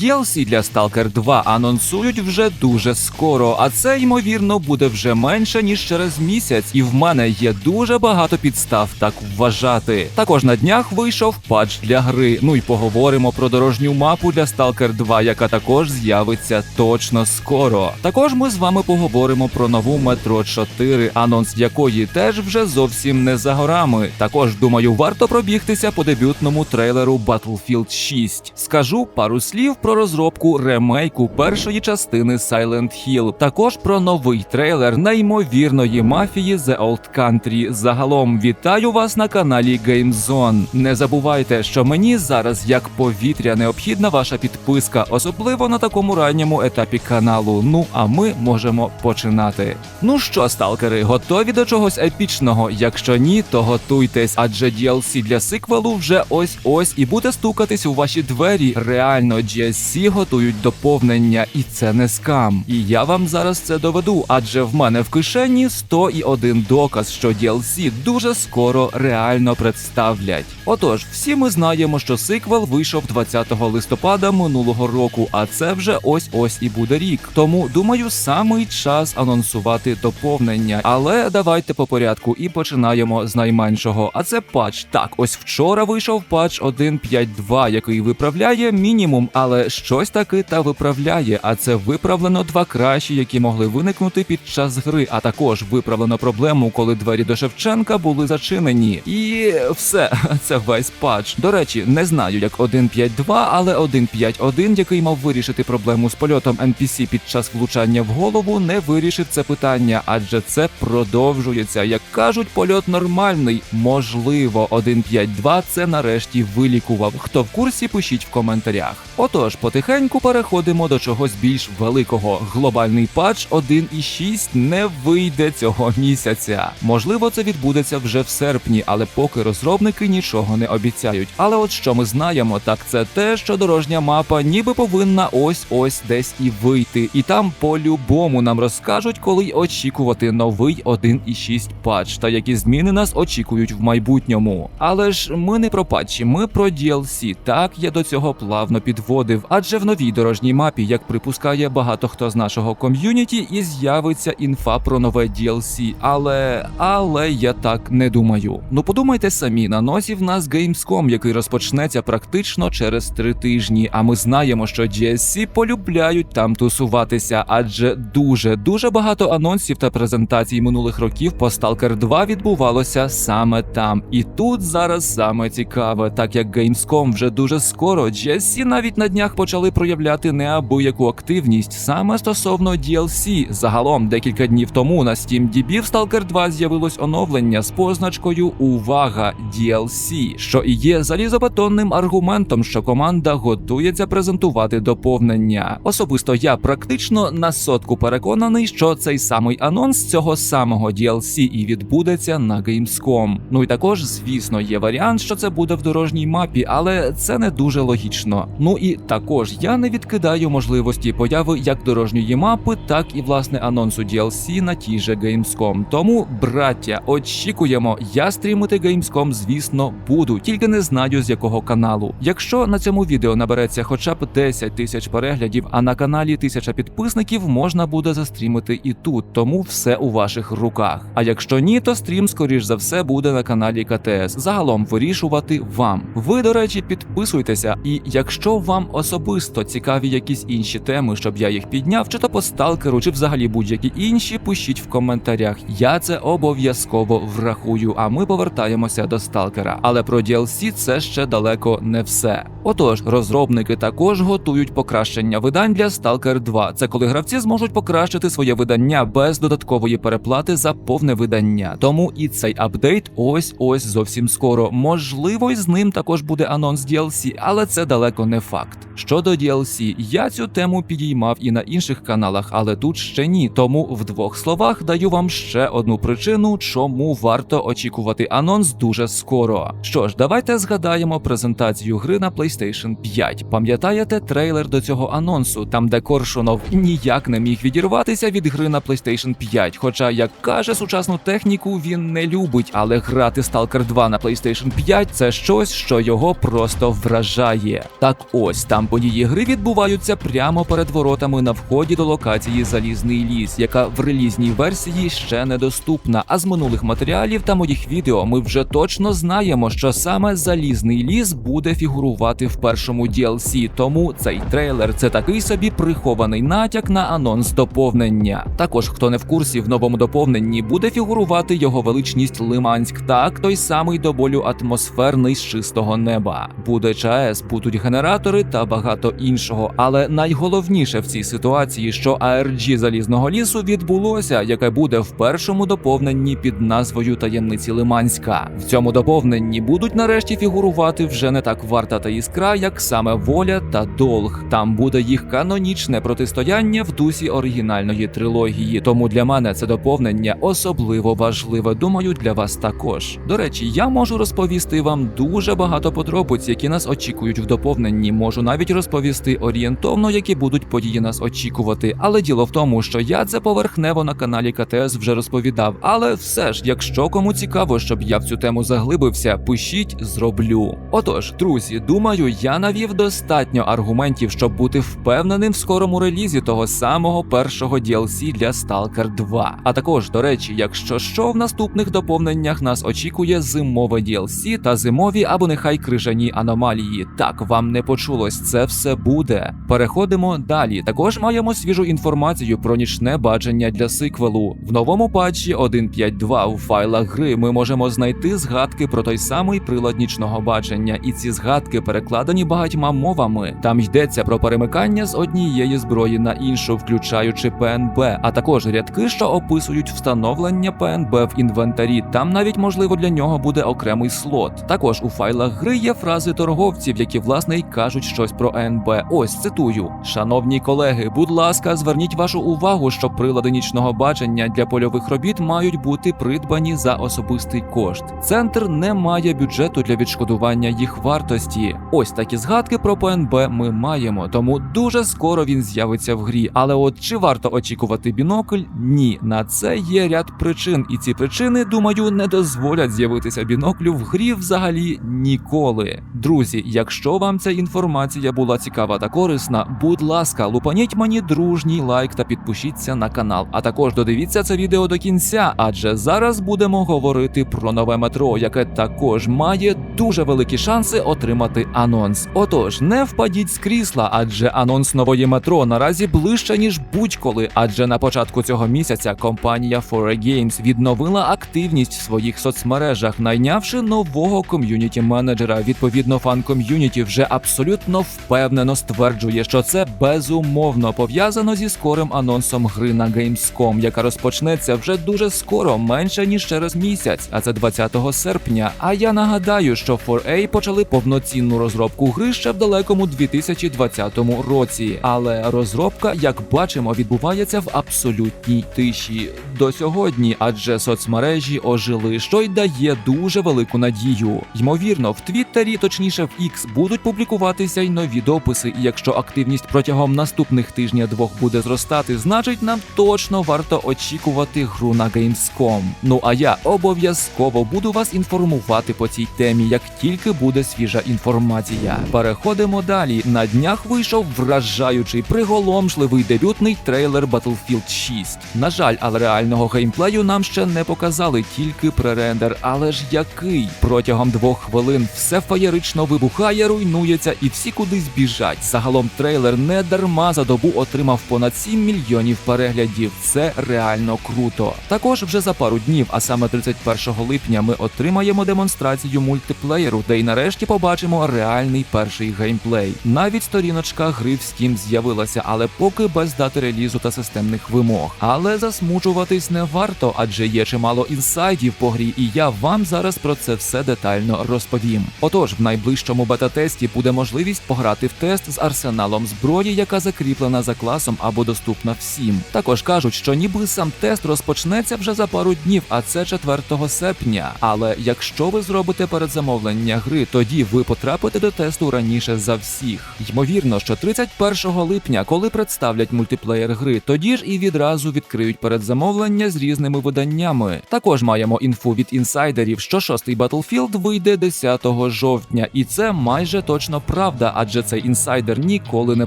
DLC для Stalker 2 анонсують вже дуже скоро, а це ймовірно буде вже менше ніж через місяць, і в мене є дуже багато підстав так вважати. Також на днях вийшов патч для гри. Ну і поговоримо про дорожню мапу для Stalker 2, яка також з'явиться точно скоро. Також ми з вами поговоримо про нову Metro 4, анонс якої теж вже зовсім не за горами. Також думаю, варто пробігтися по дебютному трейлеру Battlefield 6. Скажу пару слів про розробку ремейку першої частини Silent Hill. Також про новий трейлер неймовірної мафії The Old Country. Загалом вітаю вас на каналі GameZone. Не забувайте, що мені зараз як повітря необхідна ваша підписка, особливо на такому ранньому етапі каналу. Ну а ми можемо починати. Ну що, сталкери, готові до чогось епічного? Якщо ні, то готуйтесь, адже DLC для сиквелу вже ось ось і буде стукатись у ваші двері. Реально, GSC готують доповнення, і це не скам. І я вам зараз це доведу, адже в мене в кишені 101 доказ, що DLC дуже скоро реально представлять. Отож, всі ми знаємо, що сиквел вийшов 20 листопада минулого року, а це вже ось ось і буде рік. Тому думаю, самий час анонсувати доповнення. Але давайте по порядку і починаємо з найменшого. А це патч. Так, ось вчора вийшов патч 1.5.2, який виправляє мінімум, але щось таки та виправляє. А це виправлено два кращі, які могли виникнути під час гри. А також виправлено проблему, коли двері до Шевченка були зачинені. І все, це весь патч. До речі, не знаю, як 1.5.2, але 1.5.1, який мав вирішити проблему з польотом NPC під час влучання в голову, не вирішив це питання, адже це продовжується. Як кажуть, польот нормальний. Можливо, 1.5.2 це нарешті вилікував. Хто в курсі, пишіть в коментарях. Отож, потихеньку переходимо до чогось більш великого. Глобальний патч 1.6 не вийде цього місяця. Можливо, це відбудеться вже в серпні, але поки розробники нічого не обіцяють. Але от що ми знаємо, так це те, що дорожня мапа ніби повинна ось ось десь і вийти. І там по-любому нам розкажуть, коли очікувати новий 1.6 патч та які зміни нас очікують в майбутньому. Але ж ми не про патчі, ми про DLC. Так я до цього плавно підводив, адже в новій дорожній мапі, як припускає багато хто з нашого ком'юніті, і з'явиться інфа про нове DLC. Але але я так не думаю. Ну подумайте самі, на носі в нас Gamescom, який розпочнеться практично через три тижні. А ми знаємо, що GSC полюбляють там тусуватися, адже дуже дуже багато анонсів та презентацій минулих років по Stalker 2 відбувалося саме там. І тут зараз саме цікаве, так як Gamescom вже дуже скоро, GSC навіть на днях почали проявляти неабияку активність саме стосовно DLC. Загалом декілька днів тому на SteamDB в Stalker 2 з'явилось оновлення з позначкою Увага DLC, що і є залізобетонним аргументом, що команда готується презентувати доповнення. Особисто я практично на сотку переконаний, що цей самий анонс цього самого DLC і відбудеться на Gamescom. Ну і також, звісно, є варіант, що це буде в дорожній мапі, але це не дуже логічно. Ну і також я не відкидаю можливості появи як дорожньої мапи, так і власне анонсу DLC на тій же Gamescom. Тому, браття, очікуємо, я стрімити Gamescom, звісно, буду, тільки не знаю з якого каналу. Якщо на цьому відео набереться хоча б 10 тисяч переглядів, а на каналі 1000 підписників можна буде застрімити і тут, тому все у ваших руках. А якщо ні, то стрім, скоріш за все, буде на каналі КТС. Загалом вирішувати вам. Ви, до речі, підписуйтеся, і якщо вам особисто цікаві якісь інші теми, щоб я їх підняв, чи то по сталкеру, чи взагалі будь-які інші, пишіть в коментарях. Я це обов'язково врахую. А ми повертаємося до сталкера. Але про DLC це ще далеко не все. Отож, розробники також готують покращення видань для Stalker 2. Це коли гравці зможуть покращити своє видання без додаткової переплати за повне видання. Тому і цей апдейт ось ось зовсім скоро. Можливо, і з ним також буде анонс DLC, але це далеко не факт. Щодо DLC, я цю тему підіймав і на інших каналах, але тут ще ні. Тому в двох словах даю вам ще одну причину, чому варто очікувати анонс дуже скоро. Що ж, давайте згадаємо презентацію гри на PlayStation 5. Пам'ятаєте трейлер до цього анонсу, там де Коршунов ніяк не міг відірватися від гри на PlayStation 5. Хоча, як каже сучасну техніку, він не любить, але грати Stalker 2 на PlayStation 5 це щось, що його просто вражає. Так ось там події гри відбуваються прямо перед воротами на вході до локації Залізний ліс, яка в релізній версії ще недоступна. А з минулих матеріалів та моїх відео ми вже точно знаємо, що саме Залізний ліс буде фігурувати в першому DLC, тому цей трейлер це такий собі прихований натяк на анонс доповнення. Також хто не в курсі, в новому доповненні буде фігурувати його величність Лиманськ, так той самий до болю атмосферний з чистого неба. Буде ЧАЕС, будуть генератори та багато іншого. Але найголовніше в цій ситуації, що ARG залізного лісу відбулося, яке буде в першому доповненні під назвою Таємниці Лиманська. В цьому доповненні будуть нарешті фігурувати вже не так варта та іскра, як саме воля та долг. Там буде їх канонічне протистояння в дусі оригінальної трилогії. Тому для мене це доповнення особливо важливе. Думаю, для вас також. До речі, я можу розповісти вам дуже багато подробиць, які нас очікують в доповненні. Можу навіть розповісти орієнтовно, які будуть події нас очікувати. Але діло в тому, що я це поверхнево на каналі КТС вже розповідав. Але все ж, якщо кому цікаво, щоб я в цю тему заглибився, пишіть, зроблю. Отож, друзі, думаю, я навів достатньо аргументів, щоб бути впевненим в скорому релізі того самого першого DLC для Stalker 2. А також, до речі, якщо що в наступних доповненнях нас очікує зимове DLC та зимові або нехай крижані аномалії. Так вам не почулось, це все буде. Переходимо далі. Також маємо свіжу інформацію про нічне бачення для сиквелу. В новому патчі 1.5.2 у файлах гри ми можемо знайти згадки про той самий прилад нічного бачення, і ці згадки перекладені багатьма мовами. Там йдеться про перемикання з однієї зброї на іншу, включаючи ПНБ, а також рядки, що описують встановлення ПНБ в інвентарі. Там навіть можливо для нього буде окремий слот. Також у файлах гри є фрази торговців, які власне й кажуть щось про НБ. Ось цитую: шановні колеги, будь ласка, зверніть вашу увагу, що прилади нічного бачення для польових робіт мають бути придбані за особистий кошт. Центр не має бюджету для відшкодування їх вартості. Ось такі згадки про ПНБ ми маємо, тому дуже скоро він з'явиться в грі. Але от чи варто очікувати бінокль? Ні, на це є ряд причин, і ці причини, думаю, не дозволять з'явитися біноклю в грі взагалі ніколи. Друзі, якщо вам ця інформація була цікава та корисна, будь ласка, лупаніть мені дружній лайк та підпишіться на канал. А також додивіться це відео до кінця, адже зараз будемо говорити про нове метро, яке також має дуже великі шанси отримати анонс. Отож, не впадіть з крісла, адже анонс нової метро наразі ближче ніж будь-коли. Адже на початку цього місяця компанія 4A Games відновила активність в своїх соцмережах, найнявши нового ком'юніті менеджера. Відповідно, фан ком'юніті вже абсолютно впевнено стверджує, що це безумовно пов'язано зі скорим анонсом гри на Gamescom, яка розпочнеться вже дуже скоро, менше ніж через місяць, а це 20 серпня. А я нагадаю, що 4A почали повноцінну розробку гри ще в далекому 2020 році. Але розробка, як бачимо, відбувається в абсолютній тиші до сьогодні, адже соцмережі ожили, що й дає дуже велику надію. Ймовірно, в Твіттері, точніше в X, будуть публікуватися й нові дописи. І якщо активність протягом наступних тижня двох буде зростати, значить нам точно варто очікувати гру на Gamescom. Ну а я обов'язково буду вас інформувати по цій темі, як тільки буде свіжа інформація. Переходимо далі. На днях вийшов вражаючий приголомшливий дебютний трейлер Battlefield 6. На жаль, але реального геймплею нам ще не показали, тільки пререндер. Але ж який? Протягом двох хвилин все феєрично вибухає, руйнується і всі кудись біжать. Загалом трейлер не дарма за добу отримав понад 7 мільйонів переглядів. Це реально круто. Також вже за пару днів, а саме 31 липня, ми отримаємо демонстрацію мультиплеєру, де й нарешті побачимо реальний перший геймплей. Навіть сторіночка гри в Steam з'явилася, але поки без дати релізу та системних вимог. Але засмучуватись не варто, адже є чимало інсайдів по грі, і я вам зараз про це все детально розповім. Отож, в найближчому бета-тесті буде можливість пограти в тест з арсеналом зброї, яка закріплена за класом або доступна всім. Також кажуть, що ніби сам тест розпочнеться вже за пару днів, а це 4 серпня. Але якщо ви зробите передзамовлення гри, тоді ви потрапите до тесту раніше за всіх. Ймовірно, що 31 липня, коли представлять мультиплеєр гри, тоді ж і відразу відкриють передзамовлення з різними виданнями. Також маємо інфу від інсайдерів, що шостий Battlefield вийде 10 жовтня, і це майже точно правда, адже адже цей інсайдер ніколи не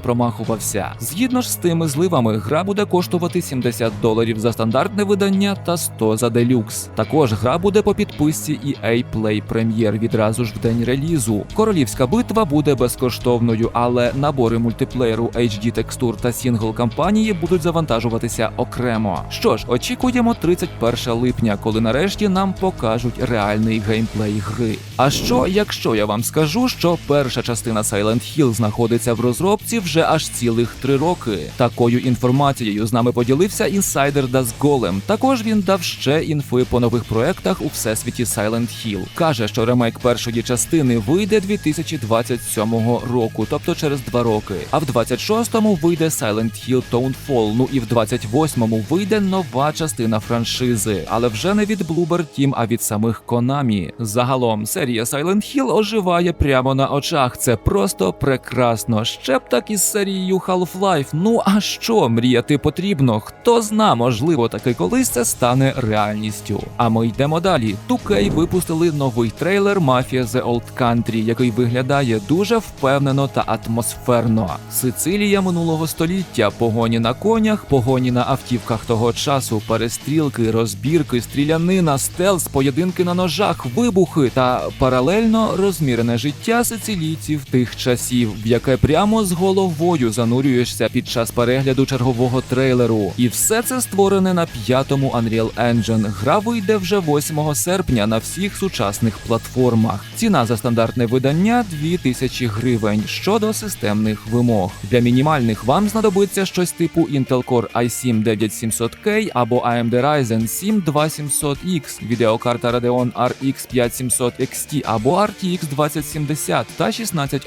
промахувався. Згідно ж з тими зливами, гра буде коштувати 70 доларів за стандартне видання та 100 за делюкс. Також гра буде по підписці EA Play Premier відразу ж в день релізу. Королівська битва буде безкоштовною, але набори мультиплеєру HD текстур та сінгл кампанії будуть завантажуватися окремо. Що ж, очікуємо 31 липня, коли нарешті нам покажуть реальний геймплей гри. А що, якщо я вам скажу, що перша частина Silent Hill знаходиться в розробці вже аж цілих три роки? Такою інформацією з нами поділився інсайдер Golem. Також він дав ще інфи по нових проектах у всесвіті Silent Hill. Каже, що ремейк першої частини вийде 2027 року, тобто через два роки. А в 26-му вийде Silent Hill Townfall, Ну і в 28-му вийде нова частина франшизи, але вже не від Bloober Team, а від самих Konami. Загалом серія Silent Hill оживає прямо на очах. Це просто прекрасно. Ще б так із серією Half-Life. Ну а що мріяти потрібно? Хто зна, можливо, таки колись це стане реальністю. А ми йдемо далі. 2K випустили новий трейлер Mafia The Old Country, який виглядає дуже впевнено та атмосферно. Сицилія минулого століття, погоні на конях, погоні на автівках того часу, перестрілки, розбірки, стрілянина, стелс, поєдинки на ножах, вибухи та паралельно розмірене життя сицилійців тих часів, в яке прямо з головою занурюєшся під час перегляду чергового трейлеру. І все це створене на п'ятому Unreal Engine. Гра вийде вже 8 серпня на всіх сучасних платформах. Ціна за стандартне видання 2000 гривень щодо системних вимог. Для мінімальних вам знадобиться щось типу Intel Core i7 9700K або AMD Ryzen 7 2700X, відеокарта Radeon RX 5700 XT або RTX 2070 та 16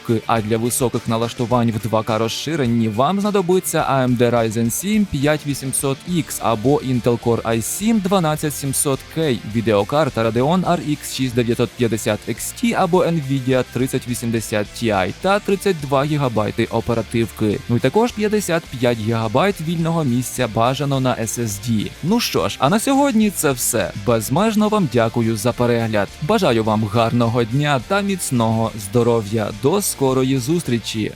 оперативки. А для високих налаштувань в 2К розширенні вам знадобиться AMD Ryzen 7 5800X або Intel Core i7 12700K, відеокарта Radeon RX 6950 XT або Nvidia 3080 Ti та 32 ГБ оперативки. Ну і також 55 ГБ вільного місця бажано на SSD. Ну що ж, а на сьогодні це все. Безмежно вам дякую за перегляд. Бажаю вам гарного дня та міцного здоров'я. До скорої зустрічі!